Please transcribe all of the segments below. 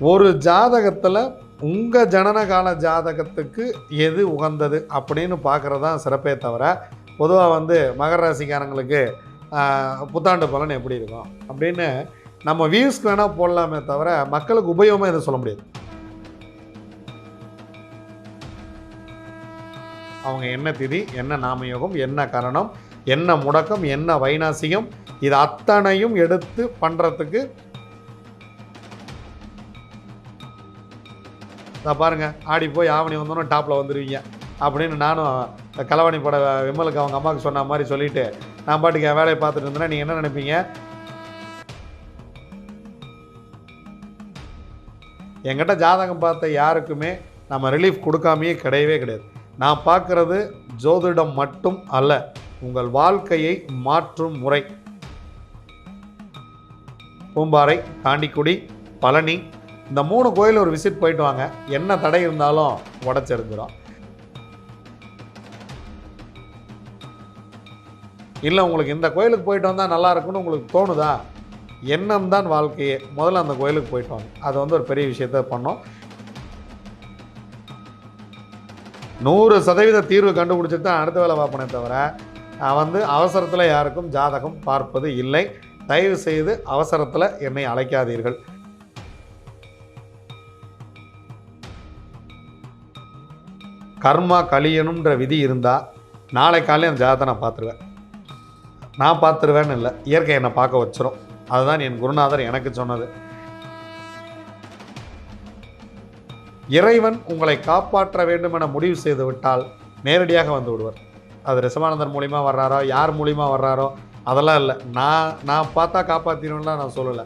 ஒரு ஜாதகத்தில் உங்கள் ஜனனகால ஜாதகத்துக்கு எது உகந்தது அப்படின்னு பார்க்குறது தான் சிறப்பே தவிர பொதுவாக வந்து மகர ராசிக்காரங்களுக்கு புத்தாண்டு பலன் எப்படி இருக்கும் அப்படின்னு நம்ம வியூஸ்க்கு வேணால் போடலாமே தவிர மக்களுக்கு உபயோகமாக எதுவும் சொல்ல முடியாது. அவங்க என்ன திதி என்ன நாமயோகம் என்ன கரணம் என்ன முடக்கம் என்ன வைநாசியம் இது அத்தனையும் எடுத்து பண்ணுறதுக்கு நான் பாருங்கள் ஆடி போய் ஆவணி வந்தோன்னே டாப்பில் வந்துடுவீங்க அப்படின்னு நானும் கலவாணி பட விமலுக்கு அவங்க அம்மாவுக்கு சொன்ன மாதிரி சொல்லிட்டு நான் பாட்டுக்கு என் வேலையை பார்த்துட்டு இருந்தேன்னா நீங்கள் என்ன நினைப்பீங்க? என்கிட்ட ஜாதகம் பார்த்த யாருக்குமே நம்ம ரிலீஃப் கொடுக்காமையே கிடையவே கிடையாது. நான் பார்க்குறது ஜோதிடம் மட்டும் அல்ல உங்கள் வாழ்க்கையை மாற்றும் முறை. பூம்பாறை தாண்டிக்குடி பழனி இந்த மூணு கோயில் ஒரு விசிட் போயிட்டு வாங்க. என்ன தடை இருந்தாலும் உடச்சிருந்துடும் இல்லை உங்களுக்கு இந்த கோயிலுக்கு போயிட்டு வந்தால் நல்லா இருக்கும்னு உங்களுக்கு தோணுதா? எண்ணம் தான் வாழ்க்கையே. முதல்ல அந்த கோயிலுக்கு போயிட்டு வாங்க. அது வந்து ஒரு பெரிய விஷயத்த பண்ணோம். நூறு சதவீத தீர்வு கண்டுபிடிச்சிட்டு தான் அடுத்த வேலை பார்ப்பனே தவிர நான் வந்து அவசரத்தில் யாருக்கும் ஜாதகம் பார்ப்பது இல்லை. தயவு செய்து அவசரத்தில் என்னை அழைக்காதீர்கள். கர்மா கழியணுன்ற விதி இருந்தால் நாளை காலையில் அந்த ஜாதகத்தை நான் பார்த்துருவேன். நான் பார்த்துருவேன்னு இல்லை. இயற்கை என்னை பார்க்க வச்சிரும். அதுதான் என் குருநாதர் எனக்கு சொன்னது. இறைவன் உங்களை காப்பாற்ற வேண்டும் என முடிவு செய்து விட்டால் நேரடியாக வந்து விடுவார். அது ரிசவானந்தர் மூலிமா வர்றாரோ யார் மூலிமா வர்றாரோ அதெல்லாம் இல்லை. நான் நான் பார்த்தா காப்பாற்றினோம்லாம் நான் சொல்லலை.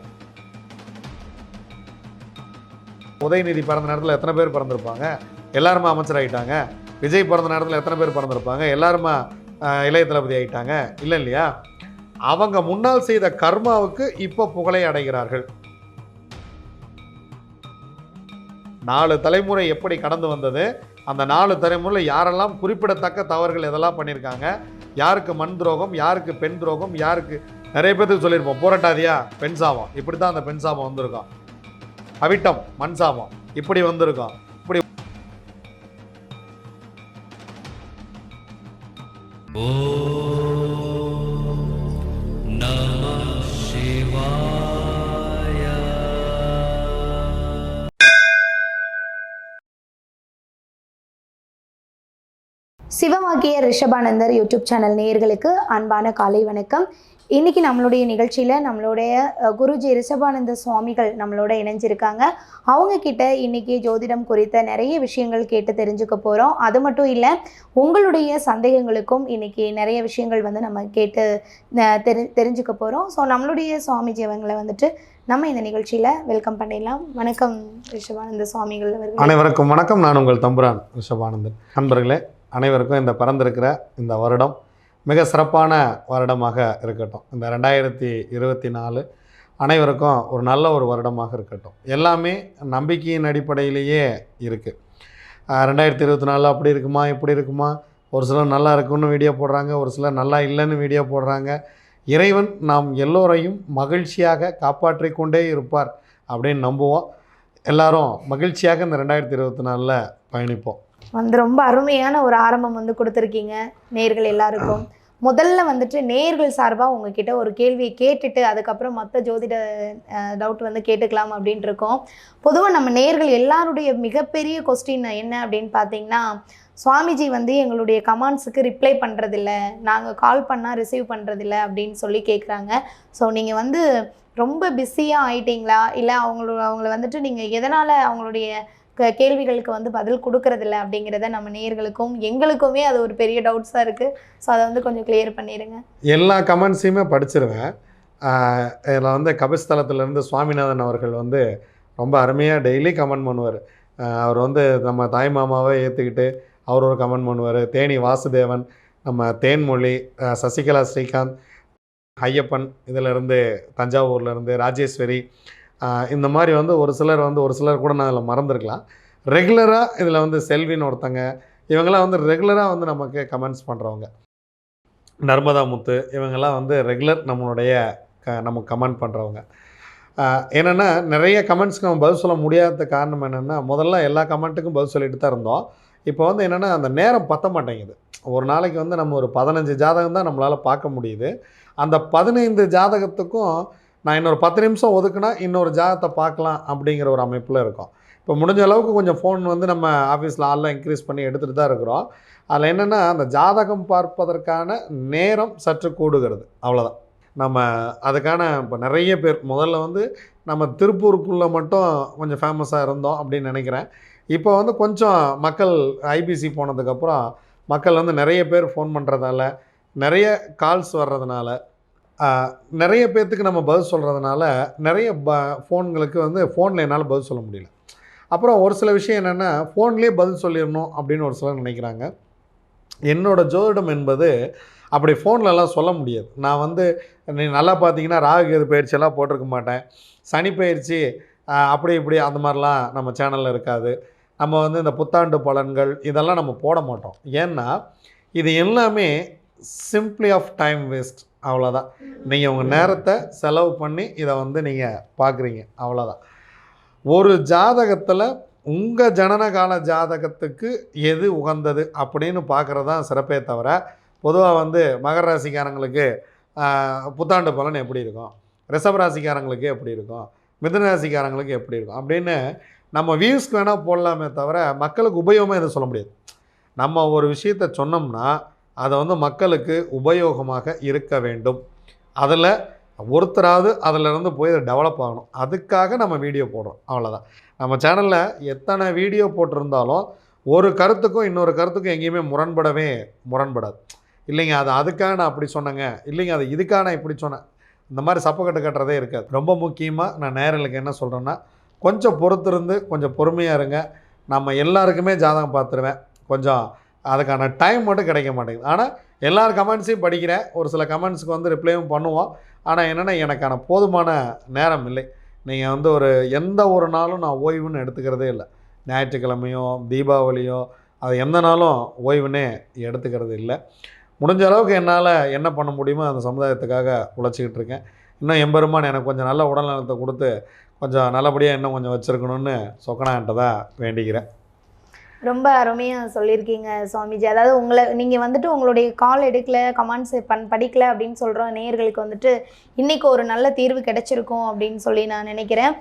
உதயநிதி பிறந்த நேரத்தில் எத்தனை பேர் பிறந்திருப்பாங்க? எல்லாரும் அமைச்சர் ஆகிட்டாங்க விஜய் பிறந்த நேரத்தில் எத்தனை பேர் பிறந்திருப்பாங்க? எல்லாருமா இளைய தளபதி ஆகிட்டாங்க இல்லை இல்லையா? அவங்க முன்னால் செய்த கர்மாவுக்கு இப்போ புகழை அடைகிறார்கள். நாலு தலைமுறை எப்படி கடந்து வந்தது? அந்த நாலு தலைமுறையில் யாரெல்லாம் குறிப்பிடத்தக்க தவறுகள் எதெல்லாம் பண்ணியிருக்காங்க? யாருக்கு மண் துரோகம் யாருக்கு பெண் துரோகம் யாருக்கு நிறைய பேர்த்துக்கு சொல்லியிருப்போம். போராட்டாதியா? பெண் சாபம். இப்படி தான் அந்த பெண் சாபம் வந்திருக்கோம். அவிட்டம் மண் சாபம். இப்படி வந்திருக்கோம். சிவமாகிய ரிஷபானந்தர் யூடியூப் சேனல் நேயர்களுக்கு அன்பான காலை வணக்கம். இன்னைக்கு நம்மளுடைய நிகழ்ச்சியில் நம்மளுடைய குருஜி ரிஷபானந்த சுவாமிகள் நம்மளோட இணைஞ்சிருக்காங்க. அவங்க கிட்ட இன்னைக்கு ஜோதிடம் குறித்த நிறைய விஷயங்கள் கேட்டு தெரிஞ்சுக்க போகிறோம் அது மட்டும் இல்லை உங்களுடைய சந்தேகங்களுக்கும் இன்னைக்கு நிறைய விஷயங்கள் வந்து நம்ம கேட்டு அஹ், தெரி தெரிஞ்சுக்க போகிறோம் ஸோ நம்மளுடைய சுவாமிஜி அவங்களை வந்துட்டு நம்ம இந்த நிகழ்ச்சியில் வெல்கம் பண்ணிடலாம். வணக்கம் ரிஷபானந்த சுவாமிகள் அவர்கள். அனைவருக்கும் வணக்கம். நான் உங்கள் தம்புரான் ரிஷபானந்தன். நண்பர்களே அனைவருக்கும் இந்த பிறந்திருக்கிற இந்த வருடம் மிக சிறப்பான வருடமாக இருக்கட்டும். இந்த ரெண்டாயிரத்தி இருபத்தி நாலு அனைவருக்கும் ஒரு நல்ல ஒரு வருடமாக இருக்கட்டும். எல்லாமே நம்பிக்கையின் அடிப்படையிலேயே இருக்குது ரெண்டாயிரத்தி இருபத்தி நாலில் அப்படி இருக்குமா இப்படி இருக்குமா? ஒரு சிலர் நல்லா இருக்குன்னு வீடியோ போடுறாங்க ஒரு சிலர் நல்லா இல்லைன்னு வீடியோ போடுறாங்க. இறைவன் நாம் எல்லோரையும் மகிழ்ச்சியாக காப்பாற்றி கொண்டே இருப்பார் அப்படின்னு நம்புவோம். எல்லாரும் மகிழ்ச்சியாக இந்த ரெண்டாயிரத்தி இருபத்தி நாலில் பயணிப்போம். வந்து ரொம்ப அருமையான ஒரு ஆரம்பம் வந்து கொடுத்துருக்கீங்க நேர்கள் எல்லாருக்கும். முதல்ல வந்துட்டு நேர்கள் சார்பாக உங்ககிட்ட ஒரு கேள்வியை கேட்டுட்டு அதுக்கப்புறம் மற்ற ஜோதிட டவுட் வந்து கேட்டுக்கலாம் அப்படின்ட்டு இருக்கோம் பொதுவாக நம்ம நேர்கள் எல்லாருடைய மிகப்பெரிய கொஸ்டின் என்ன அப்படின்னு பார்த்தீங்கன்னா சுவாமிஜி வந்து எங்களுடைய கமாண்ட்ஸுக்கு ரிப்ளை பண்ணுறதில்ல நாங்கள் கால் பண்ணால் ரிசீவ் பண்ணுறதில்ல அப்படின்னு சொல்லி கேட்குறாங்க ஸோ நீங்கள் வந்து ரொம்ப பிஸியாக ஆயிட்டீங்களா? இல்லை அவங்களோட அவங்கள வந்துட்டு நீங்கள் எதனால் அவங்களுடைய கேள்விகளுக்கு வந்து பதில் கொடுக்கறதில்ல அப்படிங்கிறத நம்ம நேயர்களுக்கும் எங்களுக்குமே அது ஒரு பெரிய டவுட்ஸாக இருக்குது ஸோ அதை வந்து கொஞ்சம் கிளியர் பண்ணிடுங்க எல்லா கமெண்ட்ஸையுமே படிச்சிருவேன். இதில் வந்து கபிஸ்தலத்திலேருந்து சுவாமிநாதன் அவர்கள் வந்து ரொம்ப அருமையாக டெய்லி கமெண்ட் பண்ணுவார். அவர் வந்து நம்ம தாய் மாமாவை ஏற்றுக்கிட்டு அவர் ஒரு கமெண்ட் பண்ணுவார். தேனி வாசுதேவன் நம்ம தேன்மொழி சசிகலா ஸ்ரீகாந்த் ஐயப்பன் இதிலிருந்து தஞ்சாவூர்லேருந்து ராஜேஸ்வரி இந்த மாதிரி வந்து ஒரு சிலர் வந்து ஒரு சிலர் கூட நான் அதில் மறந்துருக்கலாம். ரெகுலராக இதில் வந்து செல்வின்னு ஒருத்தங்க இவங்கெல்லாம் வந்து ரெகுலராக வந்து நமக்கு கமெண்ட்ஸ் பண்ணுறவங்க நர்மதா முத்து இவங்கெல்லாம் வந்து ரெகுலர் நம்மளுடைய க நமக்கு கமெண்ட் பண்ணுறவங்க என்னென்னா நிறைய கமெண்ட்ஸ்க்கு நம்ம பதில் சொல்ல முடியாத காரணம் என்னென்னா முதல்ல எல்லா கமெண்ட்டுக்கும் பதில் சொல்லிட்டு தான் இருந்தோம். இப்போ வந்து என்னென்னா அந்த நேரம் பத்த மாட்டேங்குது. ஒரு நாளைக்கு வந்து நம்ம ஒரு பதினஞ்சு ஜாதகம் தான் நம்மளால் பார்க்க முடியுது. அந்த பதினைந்து ஜாதகத்துக்கும் நான் இன்னொரு பத்து நிமிஷம் ஒதுக்குனா இன்னொரு ஜாதத்தை பார்க்கலாம் அப்படிங்கிற ஒரு அமைப்பில் இருக்கும். இப்போ முடிஞ்ச அளவுக்கு கொஞ்சம் ஃபோன் வந்து நம்ம ஆஃபீஸில் ஆள்லாம் இன்க்ரீஸ் பண்ணி எடுத்துகிட்டு தான் இருக்கிறோம். அதில் என்னென்னா அந்த ஜாதகம் பார்ப்பதற்கான நேரம் சற்று கூடுகிறது. அவ்வளோதான் நம்ம அதுக்கான இப்போ நிறைய பேர் முதல்ல வந்து நம்ம திருப்பூருக்குள்ளே மட்டும் கொஞ்சம் ஃபேமஸாக இருந்தோம் அப்படின்னு நினைக்கிறேன். இப்போ வந்து கொஞ்சம் மக்கள் ஐபிசி போனதுக்கப்புறம் மக்கள் வந்து நிறைய பேர் ஃபோன் பண்ணுறதால நிறைய கால்ஸ் வர்றதுனால நிறைய பேர்த்துக்கு நம்ம பதில் சொல்கிறதுனால நிறைய ப ஃபோன்களுக்கு வந்து ஃபோனில் என்னால் பதில் சொல்ல முடியல. அப்புறம் ஒரு சில விஷயம் என்னென்னா ஃபோன்லேயே பதில் சொல்லிடணும் அப்படின்னு ஒரு சிலர் நினைக்கிறாங்க. என்னோட ஜோதிடம் என்பது அப்படி ஃபோன்லலாம் சொல்ல முடியாது. நான் வந்து நீ நல்லா பார்த்தீங்கன்னா ராகுகேது பயிற்சியெல்லாம் போட்டிருக்க மாட்டேன். சனி பயிற்சி அப்படி இப்படி அந்த மாதிரிலாம் நம்ம சேனலில் இருக்காது. நம்ம வந்து இந்த புத்தாண்டு பலன்கள் இதெல்லாம் நம்ம போட மாட்டோம். ஏன்னா இது எல்லாமே சிம்பிளி ஆஃப் டைம் வேஸ்ட் அவ்வளோதான். நீங்கள் உங்கள் நேரத்தை செலவு பண்ணி இதை வந்து நீங்கள் பார்க்குறீங்க. அவ்வளோதான். ஒரு ஜாதகத்தில் உங்கள் ஜனனகால ஜாதகத்துக்கு எது உகந்தது அப்படின்னு பார்க்குறது தான் சிறப்பே தவிர பொதுவாக வந்து மகர ராசிக்காரங்களுக்கு புத்தாண்டு பலன் எப்படி இருக்கும்? ரிஷப ராசிக்காரங்களுக்கு எப்படி இருக்கும்? மிதன ராசிக்காரங்களுக்கு எப்படி இருக்கும்? அப்படின்னு நம்ம வியூஸ்க்கு வேணால் போடலாமே தவிர மக்களுக்கு உபயோகமாக எதுவும் சொல்ல முடியாது. நம்ம ஒரு விஷயத்த சொன்னோம்னா அதை வந்து மக்களுக்கு உபயோகமாக இருக்க வேண்டும். அதில் ஒருத்தராவது அதில் இருந்து போய் டெவலப் ஆகணும். அதுக்காக நம்ம வீடியோ போடுறோம். அவ்வளோதான் நம்ம சேனலில் எத்தனை வீடியோ போட்டிருந்தாலும் ஒரு கருத்துக்கும் இன்னொரு கருத்துக்கும் எங்கேயுமே முரண்படவே முரண்படாது. இல்லைங்க அது அதுக்காக நான் அப்படி சொன்னேங்க. இல்லைங்க அது இதுக்காக நான் இப்படி சொன்னேன். இந்த மாதிரி சப்பக்கட்டு கட்டுறதே இருக்காது. ரொம்ப முக்கியமாக நான் நேரலுக்கு என்ன சொல்கிறேன்னா கொஞ்சம் பொறுத்திருந்து கொஞ்சம் பொறுமையாக இருங்க. நம்ம எல்லாருக்குமே ஜாதகம் பார்த்துருவேன். கொஞ்சம் அதுக்கான டைம் மட்டும் கிடைக்க மாட்டேங்குது. ஆனால் எல்லார் கமெண்ட்ஸையும் படிக்கிறேன். ஒரு சில கமெண்ட்ஸுக்கு வந்து ரிப்ளையும் பண்ணுவோம். ஆனால் என்னென்னா எனக்கான போதுமான நேரம் இல்லை. நீங்கள் வந்து ஒரு எந்த ஒரு நாளும் நான் ஓய்வுன்னு எடுத்துக்கிறதே இல்லை. ஞாயிற்றுக்கிழமையோ தீபாவளியோ அது எந்த நாளும் ஓய்வுன்னே எடுத்துக்கிறது இல்லை. முடிஞ்ச அளவுக்கு என்னால் என்ன பண்ண முடியுமோ அந்த சமுதாயத்துக்காக உழைச்சிக்கிட்டு இருக்கேன். இன்னும் எம்பெருமான் எனக்கு கொஞ்சம் நல்ல உடல்நலத்தை கொடுத்து கொஞ்சம் நல்லபடியாக இன்னும் கொஞ்சம் வச்சுருக்கணும்னு சொக்கனான்ட்ட தான் வேண்டிக்கிறேன். ரொம்ப அருமையாக சொல்லியிருக்கீங்க சுவாமிஜி. அதாவது உங்களை நீங்கள் வந்துட்டு உங்களுடைய கால் எடுக்கல கமெண்ட்ஸ் பண் படிக்கல அப்படின்னு சொல்கிற நேர்களுக்கு வந்துட்டு இன்றைக்கி ஒரு நல்ல தீர்வு கிடைச்சிருக்கும் அப்படின்னு சொல்லி நான் நினைக்கிறேன்.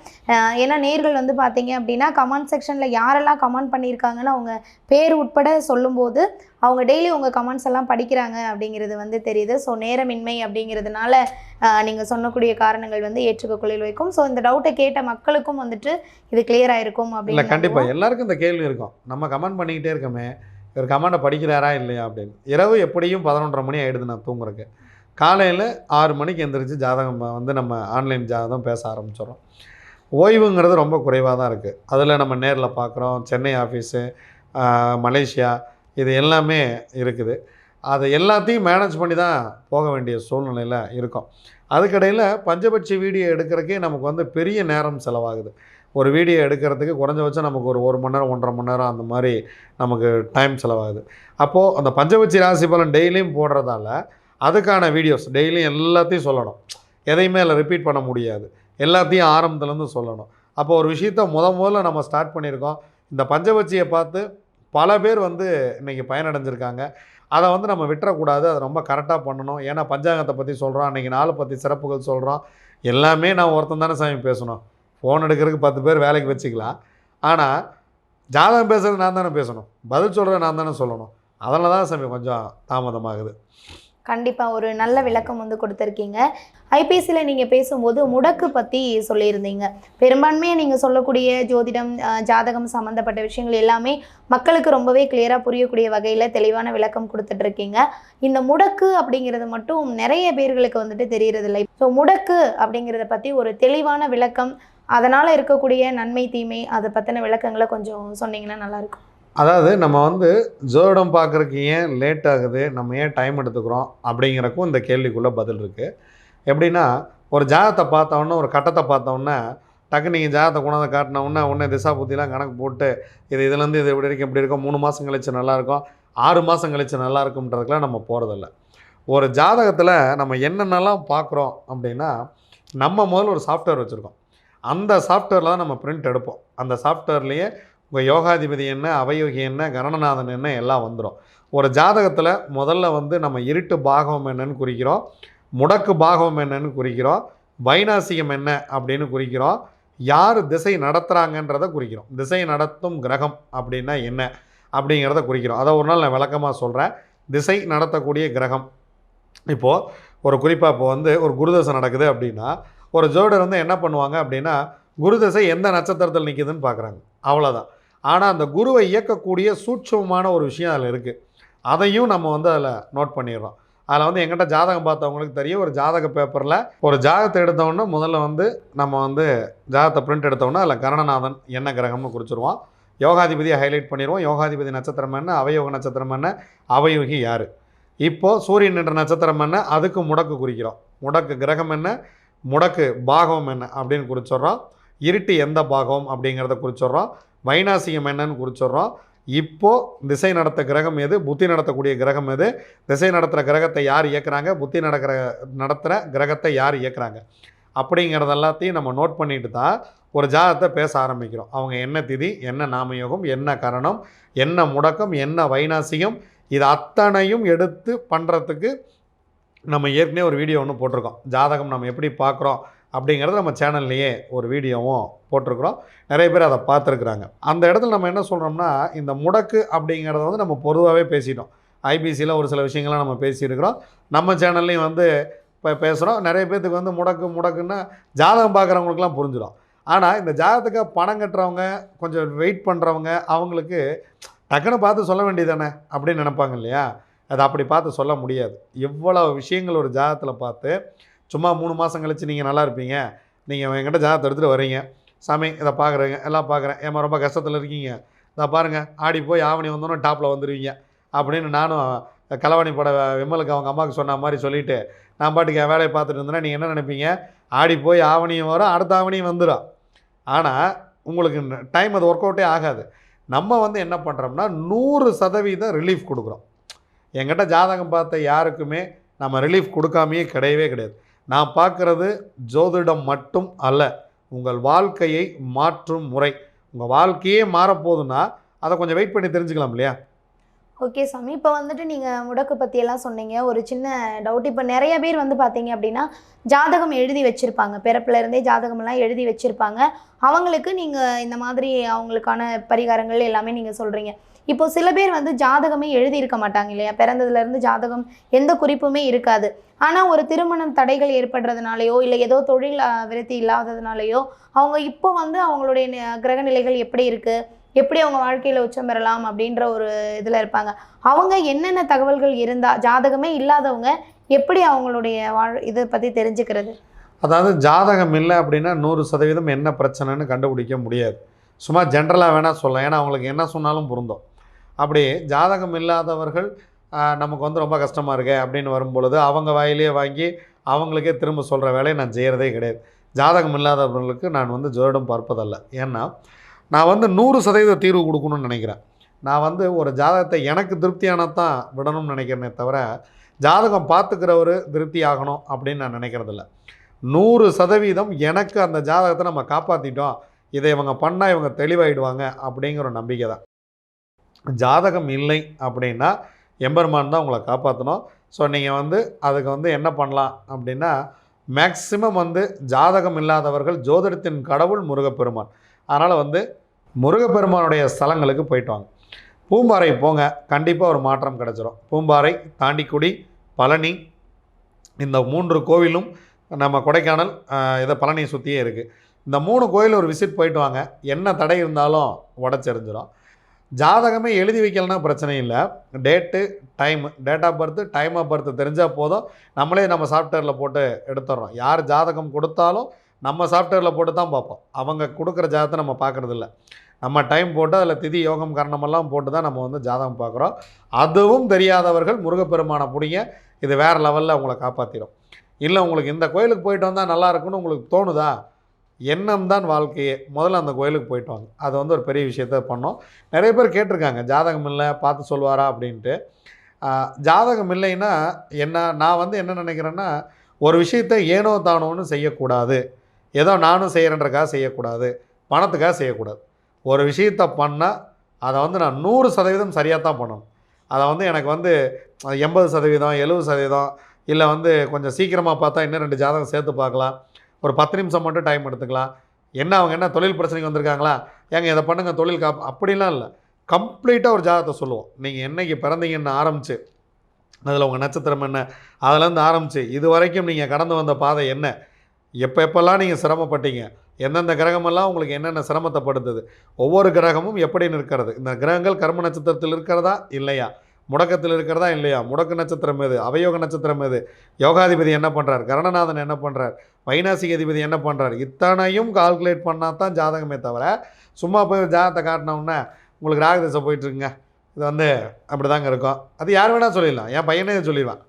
ஏன்னா நேர்கள் வந்து பார்த்தீங்க அப்படின்னா கமெண்ட் செக்ஷனில் யாரெல்லாம் கமெண்ட் பண்ணியிருக்காங்கன்னு அவங்க பேர் உட்பட சொல்லும்போது அவங்க டெய்லி உங்கள் கமெண்ட்ஸ் எல்லாம் படிக்கிறாங்க அப்படிங்கிறது வந்து தெரியுது. ஸோ நேரமின்மை அப்படிங்கிறதுனால நீங்கள் சொன்னக்கூடிய காரணங்கள் வந்து ஏற்றுக்கொள்ளில் வைக்கும். ஸோ இந்த டவுட்டை கேட்ட மக்களுக்கும் வந்துட்டு இது ஆயிருக்கும் இல்லை அப்படின்னு கண்டிப்பாக எல்லாருக்கும் இந்த கேள்வி இருக்கும். நம்ம கமெண்ட் பண்ணிக்கிட்டே இருக்கோமே இவர் கமெண்ட்டை படிக்கிறாரா இல்லையா அப்படின்னு. இரவு எப்படியும் பதினொன்றரை மணி ஆகிடுது நான் தூங்குறதுக்கு காலையில் ஆறு மணிக்கு எந்திரிச்சு ஜாதகம் வந்து நம்ம ஆன்லைன் ஜாதகம் பேச ஆரம்பிச்சிடுறோம். ஓய்வுங்கிறது ரொம்ப குறைவாக தான் இருக்குது அதில் நம்ம நேரில் பார்க்குறோம் சென்னை ஆஃபீஸு மலேசியா இது எல்லாமே இருக்குது. அதை எல்லாத்தையும் மேனேஜ் பண்ணி தான் போக வேண்டிய சூழ்நிலையில் இருக்கும். அதுக்கடையில் பஞ்சபட்சி வீடியோ எடுக்கிறதுக்கே நமக்கு வந்து பெரிய நேரம் செலவாகுது. ஒரு வீடியோ எடுக்கிறதுக்கு குறைஞ்சபட்சம் நமக்கு ஒரு ஒரு மணி நேரம் ஒன்றரை மணி நேரம் அந்த மாதிரி நமக்கு டைம் செலவாகுது. அப்போது அந்த பஞ்சபட்சி ராசி பலன் டெய்லியும் போடுறதால அதுக்கான வீடியோஸ் டெய்லியும் எல்லாத்தையும் சொல்லணும். எதையுமே அதில் ரிப்பீட் பண்ண முடியாது. எல்லாத்தையும் ஆரம்பத்துலேருந்து சொல்லணும். அப்போ ஒரு விஷயத்த முத முதல்ல நம்ம ஸ்டார்ட் பண்ணியிருக்கோம். இந்த பஞ்சபட்சியை பார்த்து பல பேர் வந்து இன்றைக்கி பயனடைஞ்சிருக்காங்க. அதை வந்து நம்ம விட்டுறக்கூடாது. அதை ரொம்ப கரெக்டாக பண்ணணும். ஏன்னா பஞ்சாங்கத்தை பற்றி சொல்கிறோம் அன்றைக்கி நாளை பற்றி சிறப்புகள் சொல்கிறோம் எல்லாமே நான் ஒருத்தன் தானே சாமி பேசணும். ஃபோன் எடுக்கிறதுக்கு பத்து பேர் வேலைக்கு வச்சுக்கலாம். ஆனால் ஜாதகம் பேசுறது நான் தானே பேசணும். பதில் சொல்கிறது நான் தானே சொல்லணும். அதில் தான் சாமி கொஞ்சம் தாமதமாகுது. கண்டிப்பாக ஒரு நல்ல விளக்கம் வந்து கொடுத்துருக்கீங்க. ஐபிசியில் நீங்கள் பேசும்போது முடக்கு பற்றி சொல்லியிருந்தீங்க. பெரும்பான்மையாக நீங்கள் சொல்லக்கூடிய ஜோதிடம் ஜாதகம் சம்மந்தப்பட்ட விஷயங்கள் எல்லாமே மக்களுக்கு ரொம்பவே கிளியராக புரியக்கூடிய வகையில் தெளிவான விளக்கம் கொடுத்துட்ருக்கீங்க இந்த முடக்கு அப்படிங்கிறது மட்டும் நிறைய பேர்களுக்கு வந்துட்டு தெரியறதில்லை. ஸோ முடக்கு அப்படிங்கிறத பற்றி ஒரு தெளிவான விளக்கம் அதனால் இருக்கக்கூடிய நன்மை தீமை அதை பற்றின விளக்கங்களை கொஞ்சம் சொன்னீங்கன்னா நல்லாயிருக்கும் அதாவது நம்ம வந்து ஜோதிடம் பார்க்குறக்கு ஏன் லேட் ஆகுது? நம்ம ஏன் டைம் எடுத்துக்கிறோம்? அப்படிங்கிறக்கும் இந்த கேள்விக்குள்ளே பதில் இருக்குது எப்படின்னா ஒரு ஜாதகத்தை பார்த்தோன்னே ஒரு கட்டத்தை பார்த்தோன்னே டக்கு நீங்கள் ஜாதகத்தை கொண்டாந்து காட்டினவுடனே உடனே திசா புத்திலாம் கணக்கு போட்டு இது இதுலேருந்து இது இப்படி இருக்கும் இப்படி இருக்கும் மூணு மாதம் கழிச்சு நல்லாயிருக்கும் ஆறு மாதம் கழிச்சு நல்லா இருக்கும்ன்றதுக்கெலாம் நம்ம போகிறதில்ல ஒரு ஜாதகத்தில் நம்ம என்னென்னலாம் பார்க்குறோம் அப்படின்னா நம்ம முதல்ல ஒரு சாஃப்ட்வேர் வச்சுருக்கோம். அந்த சாஃப்ட்வேரில் தான் நம்ம பிரிண்ட் எடுப்போம். அந்த சாஃப்ட்வேர்லேயே உங்கள் யோகாதிபதி என்ன அவயோகி என்ன கணநாதன் என்ன எல்லாம் வந்துடும் ஒரு ஜாதகத்தில் முதல்ல வந்து நம்ம இருட்டு பாகம் என்னன்னு குறிக்கிறோம் முடக்கு பாகம் என்னன்னு குறிக்கிறோம் வைநாசிகம் என்ன அப்படின்னு குறிக்கிறோம் யார் திசை நடத்துகிறாங்கன்றதை குறிக்கிறோம். திசை நடத்தும் கிரகம் அப்படின்னா என்ன அப்படிங்கிறத குறிக்கிறோம். அதை ஒரு நாள் நான் விளக்கமாக சொல்கிறேன் திசை நடத்தக்கூடிய கிரகம். இப்போது ஒரு குறிப்பாக இப்போ வந்து ஒரு குருதசை நடக்குது அப்படின்னா ஒரு ஜோடர் வந்து என்ன பண்ணுவாங்க அப்படின்னா குருதசை எந்த நட்சத்திரத்தில் நிற்குதுன்னு பார்க்குறாங்க அவ்வளோதான் ஆனால் அந்த குருவை இயக்கக்கூடிய சூட்சமமான ஒரு விஷயம் அதில் இருக்குது அதையும் நம்ம வந்து அதில் நோட் பண்ணிடுறோம். அதில் வந்து எங்கிட்ட ஜாதகம் பார்த்தவங்களுக்கு தெரியும். ஒரு ஜாதக பேப்பரில் ஒரு ஜாதகத்தை எடுத்தோன்னே முதல்ல வந்து நம்ம வந்து ஜாதகத்தை பிரிண்ட் எடுத்தோன்னே அதில் கரணநாதன் என்ன கிரகம்னு குறிச்சிருவோம் யோகாதிபதியை ஹைலைட் பண்ணிடுவோம். யோகாதிபதி நட்சத்திரம் என்ன? அவயோக நட்சத்திரம் என்ன? அவயோகி யார்? இப்போது சூரியன் என்ற நட்சத்திரம் என்ன? அதுக்கு முடக்கு குறிக்கிறோம். முடக்கு கிரகம் என்ன? முடக்கு பாகவம் என்ன? அப்படின்னு குறிச்சிடுறோம். இருட்டு எந்த பாகம் அப்படிங்கிறத குறிச்சிடுறோம். வைநாசிகம் என்னன்னு குறிச்சிடுறோம். இப்போது திசை நடத்த கிரகம் எது? புத்தி நடத்தக்கூடிய கிரகம் எது? திசை நடத்துகிற கிரகத்தை யார் இயக்குறாங்க? புத்தி நடக்கிற நடத்துகிற கிரகத்தை யார் இயக்குறாங்க? அப்படிங்கிறது எல்லாத்தையும் நம்ம நோட் பண்ணிட்டு தான் ஒரு ஜாதகத்தை பேச ஆரம்பிக்கிறோம். அவங்க என்ன திதி என்ன நாமயோகம் என்ன கரணம் என்ன முடக்கம் என்ன வைநாசிகம் இது அத்தனையும் எடுத்து பண்ணுறதுக்கு நம்ம ஏற்கனவே ஒரு வீடியோ ஒன்று போட்டிருக்கோம். ஜாதகம் நம்ம எப்படி பார்க்குறோம் அப்படிங்கிறது நம்ம சேனல்லையே ஒரு வீடியோவும் போட்டிருக்கிறோம். நிறைய பேர் அதை பார்த்துருக்குறாங்க. அந்த இடத்துல நம்ம என்ன சொல்கிறோம்னா இந்த முடக்கு அப்படிங்கிறத வந்து நம்ம பொதுவாகவே பேசிட்டோம். ஐபிசியில் ஒரு சில விஷயங்கள்லாம் நம்ம பேசியிருக்கிறோம். நம்ம சேனல்லையும் வந்து இப்போ பேசுகிறோம் நிறைய பேர்த்துக்கு வந்து முடக்கு முடக்குன்னா ஜாதகம் பார்க்குறவங்களுக்குலாம் புரிஞ்சிடும். ஆனால் இந்த ஜாதகத்துக்காக பணம் கட்டுறவங்க கொஞ்சம் வெயிட் பண்ணுறவங்க அவங்களுக்கு டக்குன்னு பார்த்து சொல்ல வேண்டியதானே அப்படின்னு நினைப்பாங்க இல்லையா? அதை அப்படி பார்த்து சொல்ல முடியாது. எவ்வளோ விஷயங்கள் ஒரு ஜாதகத்தில் பார்த்து சும்மா மூணு மாதம் கழிச்சு நீங்கள் நல்லா இருப்பீங்க. நீங்கள் என்கிட்ட ஜாதகத்தை எடுத்துகிட்டு வரீங்க. சாமி இதை பார்க்குறேங்க எல்லாம் பார்க்குறேன் ஏமா ரொம்ப கஷ்டத்தில் இருக்கீங்க. இதை பாருங்கள் ஆடி போய் ஆவணி வந்தோன்னே டாப்பில் வந்துடுவீங்க அப்படின்னு நானும் கலவாணி பட விமலுக்கு அவங்க அம்மாவுக்கு சொன்ன மாதிரி சொல்லிவிட்டு நான் பாட்டுக்கு என் வேலையை பார்த்துட்டு இருந்தேன்னா நீங்கள் என்ன நினைப்பீங்க? ஆடி போய் ஆவணியும் வரும் அடுத்த ஆவணியும் வந்துடும் ஆனால் உங்களுக்கு டைம் அது ஒர்க் அவுட்டே ஆகாது. நம்ம வந்து என்ன பண்ணுறோம்னா நூறு சதவீதம் ரிலீஃப் கொடுக்குறோம். எங்கிட்ட ஜாதகம் பார்த்த யாருக்குமே நம்ம ரிலீஃப் கொடுக்காமையே கிடையவே கிடையாது. நான் பார்க்குறது ஜோதிடம் மட்டும் அல்ல. உங்கள் வாழ்க்கையை மாற்றும் முறை. உங்கள் வாழ்க்கையே மாறப்போகுதுன்னா அதை கொஞ்சம் வெயிட் பண்ணி தெரிஞ்சுக்கலாம் இல்லையா? ஓகே சாமி. இப்போ வந்துட்டு நீங்கள் முடக்கு பற்றியெல்லாம் சொன்னீங்க. ஒரு சின்ன டவுட் இப்போ நிறைய பேர் வந்து பார்த்தீங்க அப்படின்னா ஜாதகம் எழுதி வச்சுருப்பாங்க. பிறப்புலேருந்தே ஜாதகம்லாம் ஜாதகமெல்லாம் எழுதி வச்சுருப்பாங்க. அவங்களுக்கு நீங்கள் இந்த மாதிரி அவங்களுக்கான பரிகாரங்கள் எல்லாமே நீங்கள் சொல்கிறீங்க இப்போ சில பேர் வந்து ஜாதகமே எழுதியிருக்க மாட்டாங்க இல்லையா? பிறந்ததுலேருந்து ஜாதகம் எந்த குறிப்புமே இருக்காது. ஆனால் ஒரு திருமணம் தடைகள் ஏற்படுறதுனாலையோ இல்லை ஏதோ தொழில் விருத்தி இல்லாததுனாலையோ அவங்க இப்போ வந்து அவங்களுடைய கிரக நிலைகள் எப்படி இருக்குது எப்படி அவங்க வாழ்க்கையில் உச்சம் பெறலாம்? அப்படின்ற ஒரு இதில் இருப்பாங்க. அவங்க என்னென்ன தகவல்கள் இருந்தால் ஜாதகமே இல்லாதவங்க எப்படி அவங்களுடைய வாழ் இதை பற்றி தெரிஞ்சுக்கிறது? அதாவது ஜாதகம் இல்லை அப்படின்னா நூறு சதவீதம் என்ன பிரச்சனைன்னு கண்டுபிடிக்க முடியாது. சும்மா ஜென்ரலாக வேணால் சொல்லலாம். ஏன்னா அவங்களுக்கு என்ன சொன்னாலும் பொருந்தோம். அப்படி ஜாதகம் இல்லாதவர்கள் நமக்கு வந்து ரொம்ப கஷ்டமாக இருக்கே அப்படின்னு வரும்பொழுது அவங்க வாயிலேயே வாங்கி அவங்களுக்கே திரும்ப சொல்கிற வேலையை நான் செய்கிறதே கிடையாது. ஜாதகம் இல்லாதவர்களுக்கு நான் வந்து ஜோதிடம் பார்ப்பதல்ல. ஏன்னா நான் வந்து நூறு சதவீத தீர்வு கொடுக்கணும்னு நினைக்கிறேன். நான் வந்து ஒரு ஜாதகத்தை எனக்கு திருப்தியானதான் விடணும்னு நினைக்கிறேனே தவிர ஜாதகம் பார்த்துக்கிறவர் திருப்தி ஆகணும் அப்படின்னு நான் நினைக்கிறதில்ல. நூறு சதவீதம் எனக்கு அந்த ஜாதகத்தை நம்ம காப்பாற்றிட்டோம் இதை இவங்க பண்ணால் இவங்க தெளிவாயிடுவாங்க அப்படிங்கிற ஒரு நம்பிக்கை தான். ஜாதகம் இல்லை அப்படின்னா எம்பெருமான் தான் உங்களை காப்பாற்றணும் ஸோ நீங்கள் வந்து அதுக்கு வந்து என்ன பண்ணலாம் அப்படின்னா மேக்சிமம் வந்து ஜாதகம் இல்லாதவர்கள் ஜோதிடத்தின் கடவுள் முருகப்பெருமான். அதனால் வந்து முருகப்பெருமானுடைய ஸ்தலங்களுக்கு போயிட்டு வாங்க. பூம்பாறை போங்க கண்டிப்பாக ஒரு மாற்றம் கிடச்சிரும். பூம்பாறை தாண்டிக்குடி பழனி இந்த மூன்று கோவிலும் நம்ம கொடைக்கானல் இதை பழனியை சுற்றியே இருக்குது இந்த மூணு கோயில் ஒரு விசிட் போயிட்டு வாங்க. என்ன தடை இருந்தாலும் உடச்செறிஞ்சிடும் ஜாதகமே எழுதி வைக்கலன்னா பிரச்சனை இல்லை. Date time date of birth time of birth தெரிஞ்சால் போதும். நம்மளே நம்ம சாஃப்ட்வேரில் போட்டு எடுத்துடுறோம். யார் ஜாதகம் கொடுத்தாலும் நம்ம சாஃப்ட்வேரில் போட்டு தான் பார்ப்போம். அவங்க கொடுக்குற ஜாதகத்தை நம்ம பார்க்குறதில்ல நம்ம டைம் போட்டு அதில் திதி யோகம் கரணமெல்லாம் போட்டு தான் நம்ம வந்து ஜாதகம் பார்க்குறோம். அதுவும் தெரியாதவர்கள் முருகப்பெருமானை பிடிங்க. இது வேறு லெவலில் அவங்கள காப்பாற்றிடும் இல்லை உங்களுக்கு இந்த கோயிலுக்கு போயிட்டு வந்தால் நல்லா இருக்கும்னு உங்களுக்கு தோணுதா? எண்ணம் தான் வாழ்க்கையே. முதல்ல அந்த கோயிலுக்கு போயிட்டு வாங்க. அது வந்து ஒரு பெரிய விஷயத்த பண்ணோம். நிறைய பேர் கேட்டிருக்காங்க ஜாதகம் இல்லை பார்த்து சொல்வாரா? அப்படின்ட்டு. ஜாதகம் இல்லைன்னா என்ன நான் வந்து என்ன நினைக்கிறேன்னா ஒரு விஷயத்தை ஏனோ தானோன்னு செய்யக்கூடாது. ஏதோ நானும் செய்கிறேன்றக்காக செய்யக்கூடாது. பணத்துக்காக செய்யக்கூடாது. ஒரு விஷயத்த பண்ணால் அதை வந்து நான் நூறு சதவீதம் சரியாக தான் பண்ணணும். அதை வந்து எனக்கு வந்து எண்பது சதவீதம் எழுபது சதவீதம் இல்லை வந்து கொஞ்சம் சீக்கிரமாக பார்த்தா இன்னும் ரெண்டு ஜாதகம் சேர்த்து பார்க்கலாம். ஒரு பத்து நிமிஷம் மட்டும் டைம் எடுத்துக்கலாம். என்ன அவங்க என்ன தொழில் பிரச்சனைக்கு வந்திருக்காங்களா? ஏங்க இதை பண்ணுங்கள் தொழில் காப் அப்படிலாம் இல்லை. கம்ப்ளீட்டாக ஒரு ஜாதகத்தை சொல்லுவோம். நீங்கள் என்னைக்கு பிறந்தீங்கன்னு ஆரம்பித்து அதில் உங்கள் நட்சத்திரம் என்ன? அதிலேருந்து ஆரம்பித்து இது வரைக்கும் நீங்கள் கடந்து வந்த பாதை என்ன? எப்போ எப்போல்லாம் நீங்கள் சிரமப்பட்டீங்க? எந்தெந்த கிரகமெல்லாம் உங்களுக்கு என்னென்ன சிரமத்தை படுத்துது? ஒவ்வொரு கிரகமும் எப்படி நிற்கிறது? இந்த கிரகங்கள் கர்ம நட்சத்திரத்தில் இருக்கிறதா? இல்லையா? முடக்கத்தில் இருக்கிறதா? இல்லையா? முடக்கு நட்சத்திரம் எது? அவயோக நட்சத்திரம் எது? யோகாதிபதி என்ன பண்ணுறார் கரணநாதன் என்ன பண்ணுறார் வைநாசிக அதிபதி என்ன பண்ணுறாரு இத்தனையும் கால்குலேட் பண்ணால் தான் ஜாதகமே தவிர சும்மா போய் ஜாதகத்தை காட்டினோன்னே உங்களுக்கு ராக போயிட்டுருக்குங்க. இது வந்து அப்படி தாங்க இருக்கும். அது யார் வேணால் சொல்லிடலாம். என் பையனே சொல்லிடுவான்.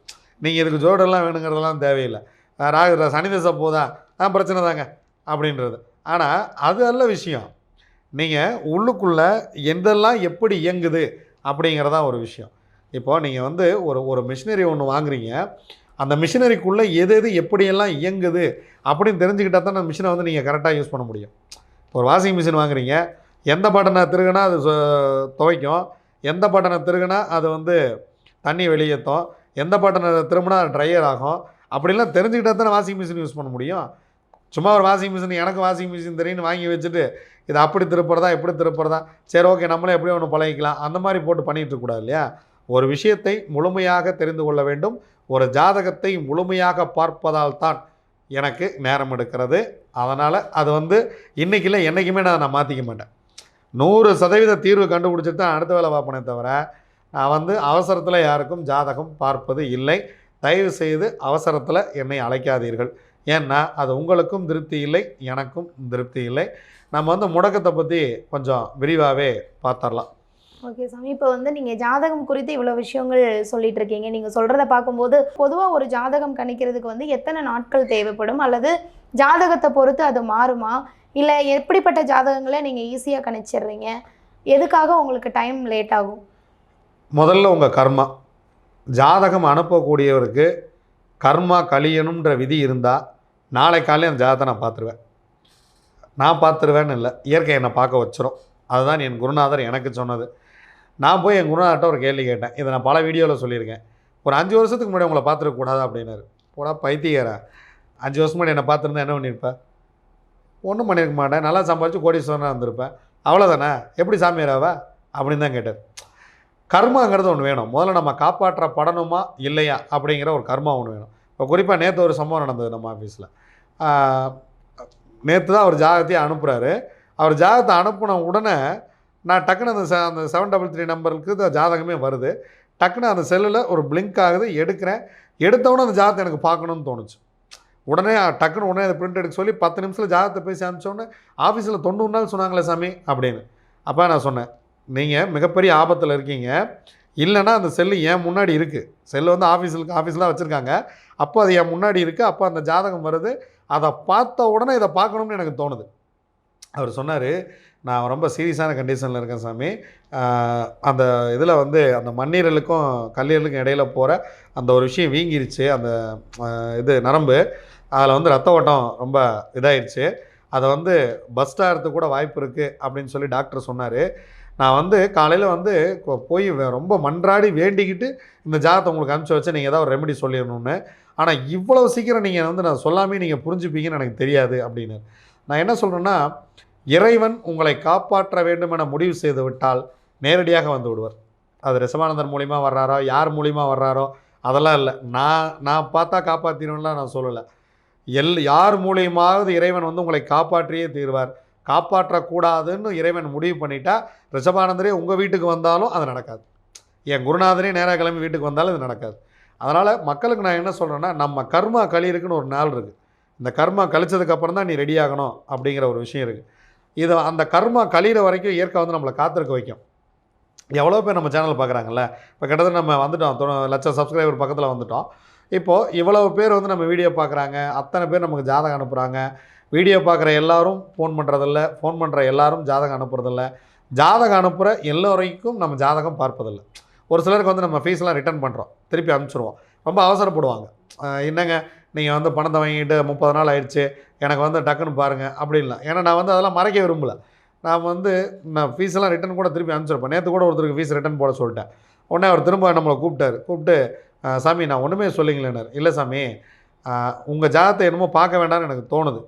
நீங்கள் இதுக்கு ஜோடெல்லாம் வேணுங்கிறதெல்லாம் தேவையில்லை. ராக சனி தசை போதா? ஆ பிரச்சனை தாங்க அப்படின்றது. ஆனால் அது அல்ல விஷயம். நீங்கள் உள்ளுக்குள்ளே எந்தெல்லாம் எப்படி இயங்குது அப்படிங்கிறதான் ஒரு விஷயம். இப்போது நீங்கள் வந்து ஒரு ஒரு மிஷினரி ஒன்று வாங்குறீங்க. அந்த மிஷினரிக்குள்ளே எது எது எப்படியெல்லாம் இயங்குது அப்படின்னு தெரிஞ்சுக்கிட்டா தான் அந்த மிஷினை வந்து நீங்கள் கரெக்டாக யூஸ் பண்ண முடியும். ஒரு வாஷிங் மிஷின் வாங்குறீங்க எந்த பட்டனை திருகுனா அது துவைக்கும் எந்த பட்டனை திருகுனா அது வந்து தண்ணி வெளியேற்றும் எந்த பட்டனை திரும்பினா அது ட்ரையர் ஆகும் அப்படிலாம் தெரிஞ்சுக்கிட்டா தானே வாஷிங் மிஷின் யூஸ் பண்ண முடியும். சும்மா ஒரு வாஷிங் மிஷின் எனக்கு வாஷிங் மிஷின் தெரியும்னு வாங்கி வச்சுட்டு இது அப்படி திருப்புறதா இப்படி திருப்புறதா சரி ஓகே நம்மளே எப்படியும் ஒன்று பழகிக்கலாம் அந்த மாதிரி போட்டு பண்ணிகிட்டு இருக்கக்கூடாது இல்லையா? ஒரு விஷயத்தை முழுமையாக தெரிந்து கொள்ள வேண்டும். ஒரு ஜாதகத்தை முழுமையாக பார்ப்பதால் தான் எனக்கு நேரம் எடுக்கிறது. அதனால் அது வந்து இன்றைக்கில் என்றைக்குமே நான் நான் மாற்றிக்க மாட்டேன். நூறு சதவீத தீர்வு கண்டுபிடிச்சி தான் அடுத்த வேலை பார்ப்பனே தவிர நான் வந்து அவசரத்தில் யாருக்கும் ஜாதகம் பார்ப்பது இல்லை. தயவு செய்து அவசரத்தில் என்னை அழைக்காதீர்கள். ஏன்னா அது உங்களுக்கும் திருப்தி இல்லை எனக்கும் திருப்தி இல்லை. நம்ம வந்து முடக்கத்தை பற்றி கொஞ்சம் விரிவாகவே பார்த்துடலாம். ஓகே சாமி. இப்போ வந்து நீங்கள் ஜாதகம் குறித்து இவ்வளோ விஷயங்கள் சொல்லிட்டு இருக்கீங்க நீங்கள் சொல்கிறத பார்க்கும்போது பொதுவாக ஒரு ஜாதகம் கணிக்கிறதுக்கு வந்து எத்தனை நாட்கள் தேவைப்படும்? அல்லது ஜாதகத்தை பொறுத்து அது மாறுமா? இல்லை எப்படிப்பட்ட ஜாதகங்களை நீங்கள் ஈஸியாக கணிச்சிடுறீங்க? எதுக்காக உங்களுக்கு டைம் லேட் ஆகும்? முதல்ல உங்கள் கர்மா. ஜாதகம் அனுப்பக்கூடியவருக்கு கர்மா கழியணுன்ற விதி இருந்தால் நாளை காலையில் அந்த ஜாதகத்தை நான் பார்த்துருவேன். நான் பார்த்துருவேன்னு இல்லை. இயற்கை என்னை பார்க்க வச்சிரும். அதுதான் என் குருநாதர் எனக்கு சொன்னது. நான் போய் என் குருநாதர்கிட்ட ஒரு கேள்வி கேட்டேன். இதை நான் பல வீடியோவில் சொல்லியிருக்கேன். ஒரு அஞ்சு வருஷத்துக்கு முன்னாடி உங்களை பார்த்துருக்கக்கூடாது அப்படின்னாரு. போடா பைத்தியரா அஞ்சு வருஷம் முன்னாடி என்னை பார்த்துருந்தா என்ன பண்ணியிருப்பேன் ஒன்றும் பண்ணியிருக்க மாட்டேன். நல்லா சம்பாதிச்சு கோடீஸ்வரனாக இருந்திருப்பேன் அவ்வளோதானே எப்படி சாமியாராவா அப்படின்னு தான் கேட்டார். கர்மாங்கிறது ஒன்று வேணும். முதல்ல நம்ம காப்பாற்ற படணுமா இல்லையா அப்படிங்கிற ஒரு கர்மா ஒன்று வேணும். இப்போ குறிப்பாக நேற்று ஒரு சம்பவம் நடந்தது நம்ம ஆஃபீஸில் நேற்று தான் அவர் ஜாகத்தையே அனுப்புகிறாரு அவர் ஜாகத்தை அனுப்பின உடனே நான் டக்குன்னு அந்த அந்த செவன் டபுள் த்ரீ நம்பருக்கு இந்த ஜாதகமே வருது. டக்குன்னு அந்த செல்லில் ஒரு பிளிங்க் ஆகுது எடுக்கிறேன். எடுத்தவொடனே அந்த ஜாதகத்தை எனக்கு பார்க்கணும்னு தோணுச்சு. உடனே டக்குன்னு உடனே அதை பிரிண்ட் எடுக்க சொல்லி பத்து நிமிஷத்தில் ஜாதகத்தை பேசி அனுப்பிச்சோன்னே ஆஃபீஸில் தொண்ணூறு நாள் சொன்னாங்களே சாமி அப்படின்னு. அப்போ நான் சொன்னேன் நீங்கள் மிகப்பெரிய ஆபத்தில் இருக்கீங்க. இல்லைன்னா அந்த செல்லு ஏன் முன்னாடி இருக்குது செல்லு வந்து ஆஃபீஸில் ஆஃபீஸில் வச்சுருக்காங்க. அப்போ அது என் முன்னாடி இருக்குது அப்போ அந்த ஜாதகம் வருது. அதை பார்த்த உடனே இதை பார்க்கணும்னு எனக்கு தோணுது. அவர் சொன்னார் நான் ரொம்ப சீரியஸான கண்டிஷனில் இருக்கேன் சாமி. அந்த இதில் வந்து அந்த மண்ணீரலுக்கும் கல்லீரலுக்கும் இடையில போகிற அந்த ஒரு விஷயம் வீங்கிருச்சு. அந்த இது நரம்பு. அதில் வந்து ரத்த ஓட்டம் ரொம்ப இதாயிடுச்சு அதை வந்து பஸ் ஆகிறதுக்கு கூட வாய்ப்பு இருக்குது அப்படின்னு சொல்லி டாக்டர் சொன்னார். நான் வந்து காலையில் வந்து போய் ரொம்ப மன்றாடி வேண்டிக்கிட்டு இந்த ஜாதத்தை உங்களுக்கு அனுப்பிச்சி வச்சு நீங்கள் ஏதாவது ஒரு ரெமெடி சொல்லிடணும்னு. ஆனால் இவ்வளோ சீக்கிரம் நீங்கள் வந்து நான் சொல்லாமே நீங்கள் புரிஞ்சுப்பீங்கன்னு எனக்கு தெரியாது அப்படின்னு. நான் என்ன சொல்கிறேன்னா இறைவன் உங்களை காப்பாற்ற வேண்டும் என முடிவு செய்து விட்டால் நேரடியாக வந்து விடுவார். அது ரிசவானந்தர் மூலிமா வர்றாரோ யார் மூலிமா வர்றாரோ அதெல்லாம் இல்லை. நான் நான் பார்த்தா காப்பாற்றினோம்லாம் நான் சொல்லலை. எல் யார் மூலியமாவது இறைவன் வந்து உங்களை காப்பாற்றியே தீர்வார். காப்பாற்றக்கூடாதுன்னு இறைவன் முடிவு பண்ணிட்டா ரிஷபானந்தரே உங்கள் வீட்டுக்கு வந்தாலும் அது நடக்காது. என் குருநாதரே நேராக கிளம்பி வீட்டுக்கு வந்தாலும் இது நடக்காது. அதனால் மக்களுக்கு நான் என்ன சொல்கிறேன்னா நம்ம கர்மா கழியிருக்குன்னு ஒரு நாள் இருக்குது இந்த கர்மா கழிச்சதுக்கப்புறம் தான் நீ ரெடி ஆகணும் அப்படிங்கிற ஒரு விஷயம் இருக்குது இது அந்த கர்மா கழியிற வரைக்கும் இயற்கை வந்து நம்மளை காத்திருக்க வைக்கும். எவ்வளோ பேர் நம்ம சேனல் பார்க்குறாங்கல்ல? இப்போ கிட்டத்தட்ட நம்ம வந்துட்டோம். லட்சம் சப்ஸ்கிரைபர் பக்கத்தில் வந்துட்டோம். இப்போது இவ்வளவு பேர் வந்து நம்ம வீடியோ பார்க்குறாங்க. அத்தனை பேர் நமக்கு ஜாதகம் அனுப்புகிறாங்க வீடியோ பார்க்குற எல்லாரும் ஃபோன் பண்ணுறதில்ல ஃபோன் பண்ணுற எல்லாரும் ஜாதகம் அனுப்புறதில்ல. ஜாதகம் அனுப்புகிற எல்லோரைக்கும் நம்ம ஜாதகம் பார்ப்பதில்ல. ஒரு சிலருக்கு வந்து நம்ம ஃபீஸ்லாம் ரிட்டர்ன் பண்ணுறோம் திருப்பி அனுப்பிச்சிடுவோம் ரொம்ப அவசரப்படுவாங்க. என்னங்க? நீங்கள் வந்து பணத்தை வாங்கிட்டு முப்பது நாள் ஆயிடுச்சு எனக்கு வந்து டக்குன்னு பாருங்கள் அப்படின்லாம். ஏன்னா நான் வந்து அதெல்லாம் மறைக்க விரும்பலை. நான் வந்து நான் ஃபீஸெல்லாம் ரிட்டன் கூட திருப்பி அனுப்பிச்சிருப்பேன். நேற்று கூட ஒருத்தருக்கு ஃபீஸ் ரிட்டன் போட சொல்லிட்டேன். உடனே அவர் திரும்ப நம்மளை கூப்பிட்டாரு. கூப்பிட்டு சாமி நான் ஒன்றுமே சொல்லிங்களேனார் இல்லை சாமி உங்கள் ஜாதத்தை என்னமோ பார்க்க வேண்டாம்னு எனக்கு தோணுது.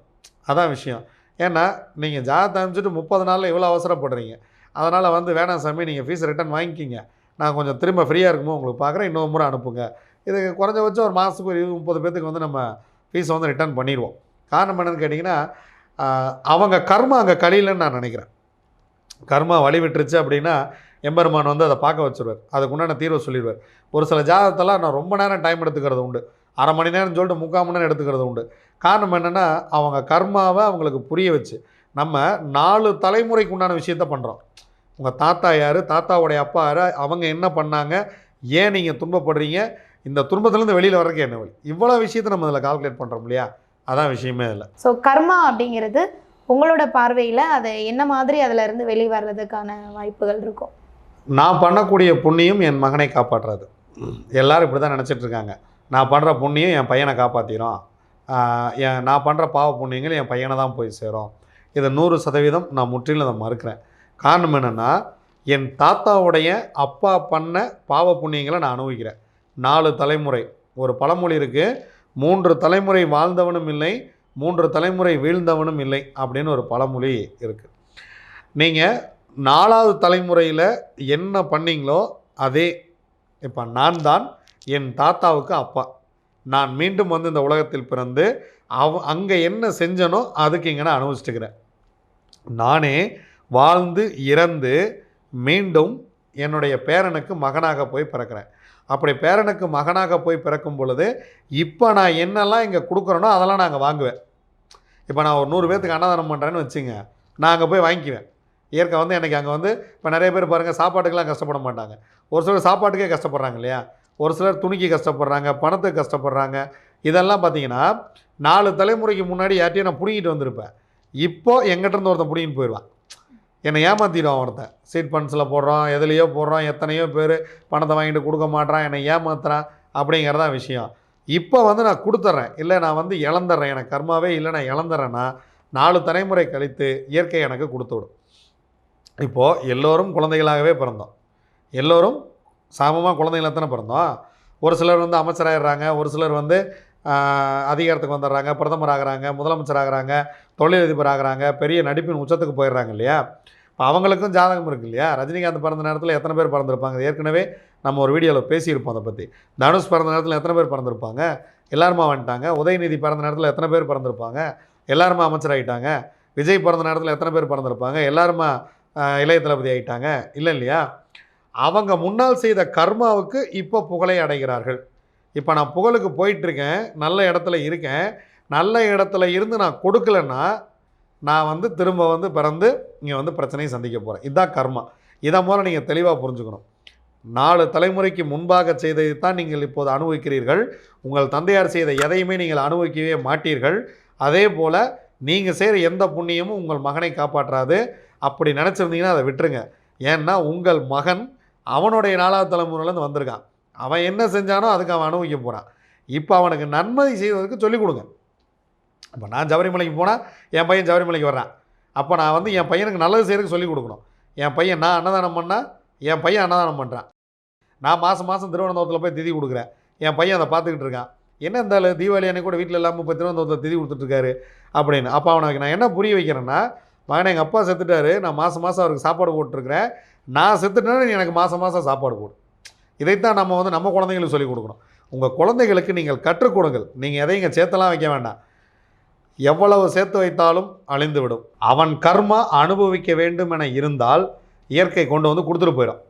அதான் விஷயம். ஏன்னா நீங்கள் ஜாதத்தை அனுப்பிச்சிட்டு முப்பது நாளில் இவ்வளோ அவசரப்படுறீங்க. அதனால் வந்து வேணாம் சாமி நீங்கள் ஃபீஸ் ரிட்டன் வாங்கிக்கிங்க. நான் கொஞ்சம் திரும்ப ஃப்ரீயாக இருக்குமோ உங்களுக்கு பார்க்குறேன் இன்னொரு முறை அனுப்புங்க. இது குறைஞ்சபட்சம் ஒரு மாதத்துக்கு ஒரு இருபது முப்பது பேத்துக்கு வந்து நம்ம ஃபீஸை வந்து ரிட்டர்ன் பண்ணிடுவோம். காரணம் என்னன்னு கேட்டிங்கன்னா அவங்க கர்மா அங்கே கழியிலன்னு நான் நினைக்கிறேன். கர்மா வழி விட்டுருச்சு அப்படின்னா எம்பெருமான் வந்து அதை பார்க்க வச்சுருவார். அதுக்கு உண்டான தீர்வை சொல்லிடுவார். ஒரு சில ஜாதகத்தெல்லாம் நான் ரொம்ப நேரம் டைம் எடுத்துக்கிறது உண்டு. அரை மணி நேரம் சொல்லிட்டு முக்கால் மணி நேரம் எடுத்துக்கிறது உண்டு. காரணம் என்னென்னா அவங்க கர்மாவை அவங்களுக்கு புரிய வச்சு நம்ம நாலு தலைமுறைக்கு உண்டான விஷயத்த பண்ணுறோம் உங்கள் தாத்தா யார்? தாத்தாவுடைய அப்பா யார்? அவங்க என்ன பண்ணாங்க? ஏன் நீங்கள் துன்பப்படுறீங்க? இந்த துன்பத்துலேருந்து வெளியில் வர்றதுக்கு என்ன வழி? இவ்வளோ விஷயத்தை நம்ம இதில் கால்குலேட் பண்ணுறோம் இல்லையா? அதான் விஷயமே இல்லை ஸோ கர்மா அப்படிங்கிறது உங்களோட பார்வையில் அதை என்ன மாதிரி அதுல இருந்து வெளியே வர்றதுக்கான வாய்ப்புகள் இருக்கும்? நான் பண்ணக்கூடிய புண்ணியம் என் மகனை காப்பாற்றுறது எல்லாரும் இப்படி தான் நினச்சிட்டு இருக்காங்க. நான் பண்ணுற புண்ணியம் என் பையனை காப்பாற்றிடும் என் நான் பண்ணுற பாவ புண்ணியங்கள் என் பையனை தான் போய் சேரும். இதை நூறு சதவீதம் நான் முற்றிலும் அதை மறுக்கிறேன். காரணம் என்னென்னா என் தாத்தாவுடைய அப்பா பண்ண பாவ புண்ணியங்களை நான் அனுபவிக்கிறேன். நாலு தலைமுறை. ஒரு பழமொழி இருக்குது மூன்று தலைமுறை வாழ்ந்தவனும் இல்லை மூன்று தலைமுறை வீழ்ந்தவனும் இல்லை அப்படின்னு ஒரு பழமொழி இருக்குது நீங்கள் நாலாவது தலைமுறையில் என்ன பண்ணீங்களோ அதே இப்போ நான் தான் என் தாத்தாவுக்கு அப்பா. நான் மீண்டும் வந்து இந்த உலகத்தில் பிறந்து அவ அங்கே என்ன செஞ்சனோ அதுக்கு இங்கே நான் அனுபவிச்சுட்டுக்கிறேன். நானே வாழ்ந்து இறந்து மீண்டும் என்னுடைய பேரனுக்கு மகனாக போய் பிறக்கிறேன். அப்படி பேரனுக்கு மகனாக போய் பிறக்கும் பொழுது இப்போ நான் என்னெல்லாம் இங்கே கொடுக்குறேனோ அதெல்லாம் நாங்கள் வாங்குவேன். இப்போ நான் ஒரு நூறு பேர்த்துக்கு அன்னதானம் பண்ணுறேன்னு வச்சுங்க நான் அங்கே போய் வாங்கிக்குவேன். இயற்கை வந்து எனக்கு அங்கே வந்து இப்போ நிறைய பேர் பாருங்கள் சாப்பாட்டுக்கெல்லாம் கஷ்டப்பட மாட்டாங்க. ஒரு சிலர் சாப்பாட்டுக்கே கஷ்டப்படுறாங்க இல்லையா? ஒரு சிலர் துணிக்கு கஷ்டப்படுறாங்க பணத்துக்கு கஷ்டப்படுறாங்க. இதெல்லாம் பார்த்தீங்கன்னா நாலு தலைமுறைக்கு முன்னாடி யார்ட்டையும் நான் பிடிங்கிட்டு வந்திருப்பேன். இப்போ எங்கிட்டருந்து ஒருத்தன் பிடிங்கிட்டு போயிடுவான் என்னை ஏமாற்றிடுவான் ஒருத்தன். சீட் ஃபண்ட்ஸில் போடுறோம் எதுலேயோ போடுறோம் எத்தனையோ பேர் பணத்தை வாங்கிட்டு கொடுக்க மாட்றான் என்னை ஏமாத்துறான் அப்படிங்கிறதான் விஷயம். இப்போ வந்து நான் கொடுத்துட்றேன் இல்லை நான் வந்து இழந்துடுறேன் எனக்கு கர்மாவே இல்லை நான் இழந்துறேன்னா நாலு தலைமுறை கழித்து இயற்கை எனக்கு கொடுத்து விடும். இப்போது எல்லோரும் குழந்தைகளாகவே பிறந்தோம். எல்லோரும் சமமாக குழந்தைகளாக தானே பிறந்தோம். ஒரு சிலர் வந்து அமைச்சராகிடுறாங்க ஒரு சிலர் வந்து அதிகாரத்துக்கு வந்துடுறாங்க பிரதமர் ஆகிறாங்க முதலமைச்சர் ஆகுறாங்க தொழிலதிபர் ஆகிறாங்க பெரிய நடிப்பின் உச்சத்துக்கு போயிடுறாங்க இல்லையா? இப்போ அவங்களுக்கும் ஜாதகம் இருக்கு இல்லையா? ரஜினிகாந்த் பிறந்த நேரத்தில் எத்தனை பேர் பிறந்திருப்பாங்க? ஏற்கனவே நம்ம ஒரு வீடியோவில் பேசியிருப்போம் அதை பற்றி தனுஷ் பிறந்த நேரத்தில் எத்தனை பேர் பிறந்திருப்பாங்க? எல்லாருமா வந்துட்டாங்க. உதயநிதி பிறந்த நேரத்தில் எத்தனை பேர் பிறந்திருப்பாங்க? எல்லாருமா அமைச்சராகிட்டாங்க விஜய் பிறந்த நேரத்தில் எத்தனை பேர் பிறந்திருப்பாங்க? எல்லாருமா இளைய தளபதி ஆகிட்டாங்க இல்லை இல்லையா? அவங்க முன்னால் செய்த கர்மாவுக்கு இப்போ புகழை அடைகிறார்கள். இப்போ நான் புகழுக்கு போயிட்டுருக்கேன் நல்ல இடத்துல இருக்கேன். நல்ல இடத்துல இருந்து நான் கொடுக்கலன்னா நான் வந்து திரும்ப வந்து பிறந்து இங்கே வந்து பிரச்சனையை சந்திக்க போகிறேன் இதுதான் கர்மா. இதை மூலம் நீங்கள் தெளிவாக புரிஞ்சுக்கணும். நாலு தலைமுறைக்கு முன்பாக செய்ததை தான் நீங்கள் இப்போது அனுபவிக்கிறீர்கள். உங்கள் தந்தையார் செய்த எதையுமே நீங்கள் அனுபவிக்கவே மாட்டீர்கள். அதே போல் நீங்கள் செய்கிற எந்த புண்ணியமும் உங்கள் மகனை காப்பாற்றாது. அப்படி நினச்சிருந்தீங்கன்னா அதை விட்டுருங்க. ஏன்னா உங்கள் மகன் அவனுடைய நாலாவது தலைமுறையிலேருந்து வந்திருக்கான். அவன் என்ன செஞ்சானோ அதுக்கு அவன் அனுபவிக்க போகிறான் இப்போ அவனுக்கு நன்மை செய்வதற்கு சொல்லிக் கொடுங்க. இப்போ நான் சபரிமலைக்கு போனால் என் பையன் சபரிமலைக்கு வர்றான். அப்போ நான் வந்து என் பையனுக்கு நல்லது செய்கிறதுக்கு சொல்லிக் கொடுக்கணும். என் பையன் நான் அன்னதானம் பண்ணால் என் பையன் அன்னதானம் பண்ணுறான் நான் மாதம் மாதம் திருவனந்தபுரத்தில் போய் திதி கொடுக்குறேன். என் பையன் அதை பார்த்துக்கிட்டு இருக்கான். என்ன இருந்தாலும் தீபாவளி அன்னைக்கு கூட வீட்டில் இல்லாமல் இப்போ திருவனந்தபுரத்தில் திதி கொடுத்துட்ருக்காரு அப்படின்னு. அப்போ அவனுக்கு நான் என்ன புரிய வைக்கிறேன்னா மகனை எங்கள் அப்பா செத்துட்டாரு. நான் மாதம் மாதம் அவருக்கு சாப்பாடு போட்டுருக்குறேன். நான் செத்துட்டேன்னு நீ எனக்கு மாதம் மாதம் சாப்பாடு போடு. இதைத்தான் நம்ம வந்து நம்ம குழந்தைங்களுக்கு சொல்லிக் கொடுக்கணும். உங்கள் குழந்தைகளுக்கு நீங்கள் கற்றுக் கொடுங்கள். நீங்கள் எதையும் இங்கே சேர்த்தெல்லாம் வைக்க வேண்டாம். எவ்வளவு சேர்த்து வைத்தாலும் அழிந்துவிடும். அவன் கர்மா அனுபவிக்க வேண்டும் என இருந்தால் இயற்கை கொண்டு வந்து கொடுத்துட்டு போயிடும்.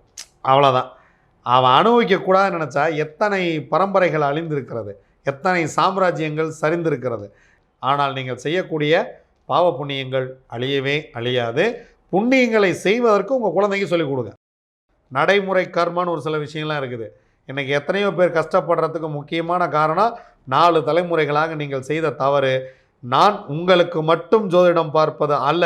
அவ்வளோதான் அவன் அனுபவிக்கக்கூடாதுன்னு நினச்சா எத்தனை பரம்பரைகள் அழிந்திருக்கிறது. எத்தனை சாம்ராஜ்யங்கள் சரிந்திருக்கிறது. ஆனால் நீங்கள் செய்யக்கூடிய பாவ புண்ணியங்கள் அழியவே அழியாது. புண்ணியங்களை செய்வதற்கு உங்கள் குழந்தைக்கு சொல்லிக் கொடுங்க. நடைமுறை கர்மான்னு ஒரு சில விஷயம்லாம் இருக்குது. இன்றைக்கி எத்தனையோ பேர் கஷ்டப்படுறதுக்கு முக்கியமான காரணம் நாலு தலைமுறைகளாக நீங்கள் செய்த தவறு. நான் உங்களுக்கு மட்டும் ஜோதிடம் பார்ப்பது அல்ல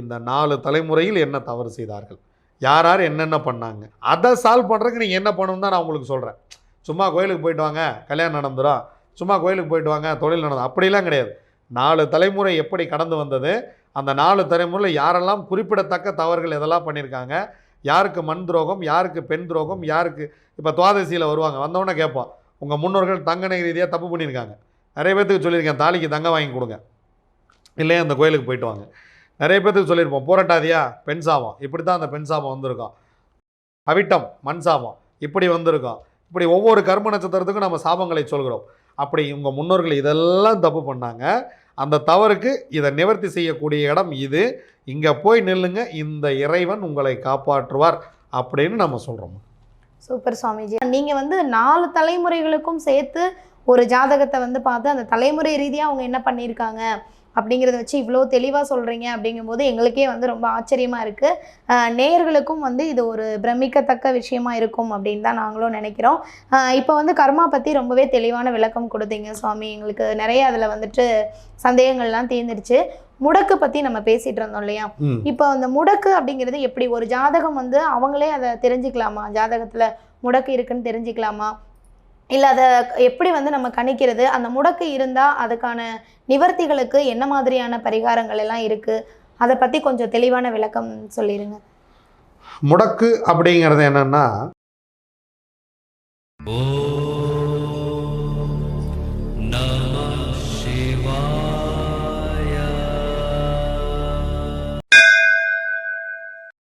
இந்த நாலு தலைமுறையில் என்ன தவறு செய்தார்கள்? யார் யார் என்னென்ன பண்ணாங்க? அதை சால்வ் பண்ணுறதுக்கு நீங்கள் என்ன பண்ணணும் தான் நான் உங்களுக்கு சொல்கிறேன் சும்மா கோயிலுக்கு போயிட்டு வாங்க கல்யாணம் நடந்துடும் சும்மா கோயிலுக்கு போயிட்டு வாங்க தொழில் நடந்தோம் அப்படிலாம் கிடையாது. நாலு தலைமுறை எப்படி கடந்து வந்தது? அந்த நாலு தலைமுறையில் யாரெல்லாம் குறிப்பிடத்தக்க தவறுகள் எதெல்லாம் பண்ணியிருக்காங்க? யாருக்கு மண் துரோகம் யாருக்கு பெண் துரோகம் யாருக்கு இப்போ துவாதசியில் வருவாங்க. வந்தவொடனே கேட்போம் உங்கள் முன்னோர்கள் தங்கனை ரீதியாக தப்பு பண்ணியிருக்காங்க. நிறைய பேர்த்துக்கு சொல்லியிருக்கேன் தாலிக்கு தங்கம் வாங்கி கொடுங்க. இல்லையா அந்த கோயிலுக்கு போயிட்டு வாங்க. நிறைய பேர்த்துக்கு சொல்லியிருப்போம் போராட்டாதியா பெண் சாபம். இப்படி தான் அந்த பெண் சாபம் வந்திருக்கோம் அவிட்டம் மண் சாபம் இப்படி வந்திருக்கோம் இப்படி ஒவ்வொரு கர்ம நட்சத்திரத்துக்கும் நம்ம சாபங்களை சொல்கிறோம். அப்படி உங்கள் முன்னோர்கள் இதெல்லாம் தப்பு பண்ணாங்க. அந்த தவறுக்கு இதை நிவர்த்தி செய்யக்கூடிய இடம் இது. இங்கே போய் நில்லுங்க இந்த இறைவன் உங்களை காப்பாற்றுவார் அப்படின்னு நம்ம சொல்கிறோம் சூப்பர் சுவாமிஜி. நீங்கள் வந்து நாலு தலைமுறைகளுக்கும் சேர்த்து ஒரு ஜாதகத்தை வந்து பார்த்து அந்த தலைமுறை ரீதியாக அவங்க என்ன பண்ணியிருக்காங்க? அப்படிங்கிறத வச்சு இவ்வளோ தெளிவாக சொல்கிறீங்க அப்படிங்கும்போது எங்களுக்கே வந்து ரொம்ப ஆச்சரியமாக இருக்குது நேயர்களுக்கும் வந்து இது ஒரு பிரமிக்கத்தக்க விஷயமா இருக்கும் அப்படின்னு தான் நாங்களும் நினைக்கிறோம். இப்போ வந்து கர்மா பற்றி ரொம்பவே தெளிவான விளக்கம் கொடுத்தீங்க சுவாமி. எங்களுக்கு நிறைய அதில் வந்துட்டு சந்தேகங்கள்லாம் தீர்ந்துருச்சு முடக்கு பற்றி நம்ம பேசிகிட்டு இருந்தோம் இல்லையா? இப்போ அந்த முடக்கு அப்படிங்கிறது எப்படி? ஒரு ஜாதகம் வந்து அவங்களே அதை தெரிஞ்சுக்கலாமா? ஜாதகத்தில் முடக்கு இருக்குன்னு தெரிஞ்சுக்கலாமா? இல்லை அதை எப்படி வந்து நம்ம கணிக்கிறது? அந்த முடக்கு இருந்தால் அதுக்கான நிவர்த்திகளுக்கு என்ன மாதிரியான பரிகாரங்கள் எல்லாம் இருக்குது அதை பற்றி கொஞ்சம் தெளிவான விளக்கம் சொல்லிடுங்க முடக்கு அப்படிங்கிறது என்னன்னா ஓ.